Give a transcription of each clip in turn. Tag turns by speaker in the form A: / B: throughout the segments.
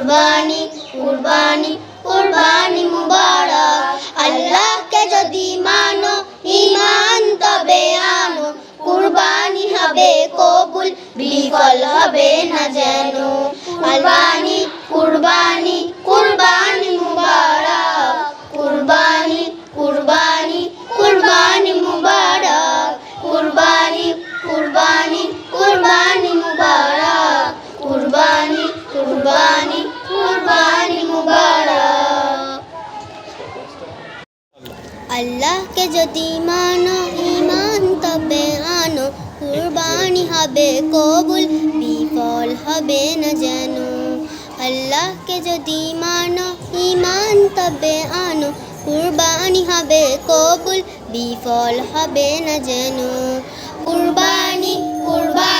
A: কুরবানি কুরবানি কুরবানি মুবারক। আল্লাহকে যদি মানো ইমান তবে আনো। কুরবানি হবে কবুল বিকল হবে না যেন। আল্লাহ আল্লাহকে যদি মানো ইমান তবে আনো। কুরবানি হবে, কবুল, বিফল হবে না যেন। আল্লাহকে যদি মানো ইমান তবে আনো। কুরবানি হবে, কবুল, বিফল হবে না যেন। কুরবানি কুরবানি।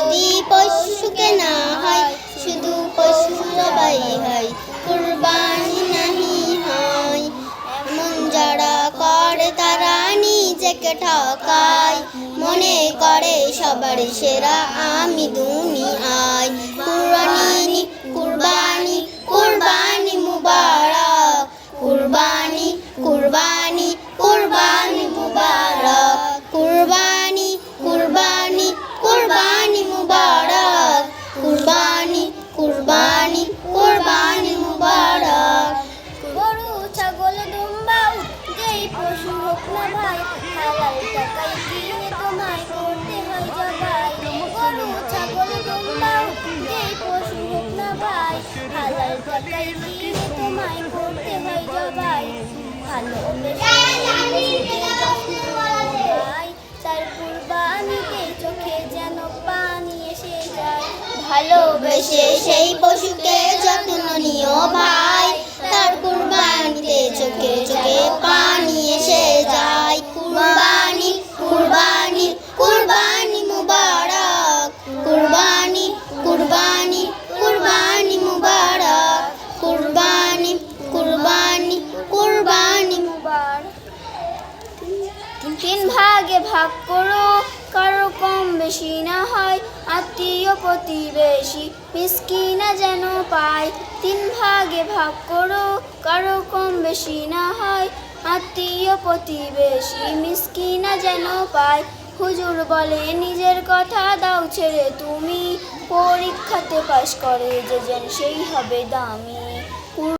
A: ঠকায় মনে করে সবার সেরা আমি দুনিয়ায় কুরবানি
B: তোমায় করতে হয় জবাই ভালোবেসে তিন ভাগে ভাগ করো। কারও কম বেশি না হয়, আত্মীয় প্রতিবেশী মিসকিনা যেন পায়। তিন ভাগে ভাগ করো, কারও কম বেশি না হয়, আত্মীয় প্রতিবেশী মিসকিনা যেন পায়। হুজুর বলে, নিজের কথা দাও ছেড়ে তুমি। পরীক্ষাতে পাশ করে, যে যেন সেই হবে দামি।